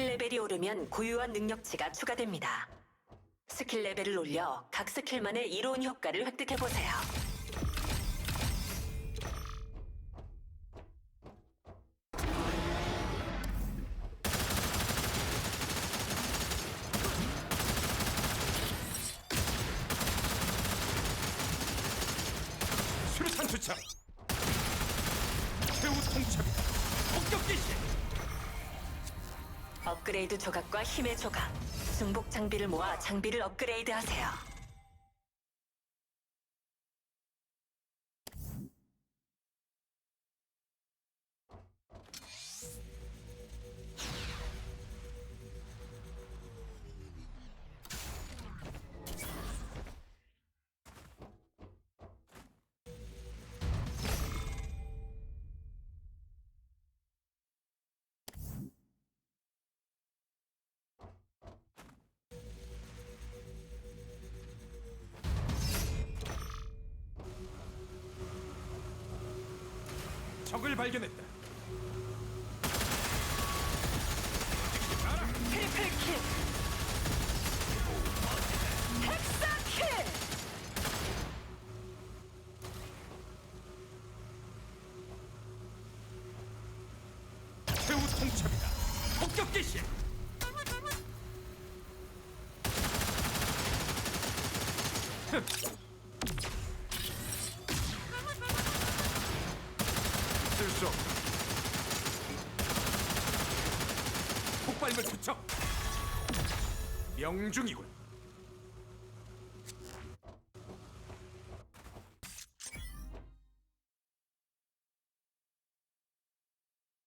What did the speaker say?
스킬 레벨이 오르면 고유한 능력치가 추가됩니다. 스킬 레벨을 올려 각 스킬만의 이로운 효과를 획득해보세요. 수류탄 투척 최후 통첩이다 폭격 개시 업그레이드 조각과 힘의 조각, 중복 장비를 모아 장비를 업그레이드 하세요. 적을 발견했다 트리플 킬! 헥사 킬! 최후 통첩이다 폭격 개시 쓸 수 없다 폭발물 투척. 명중이군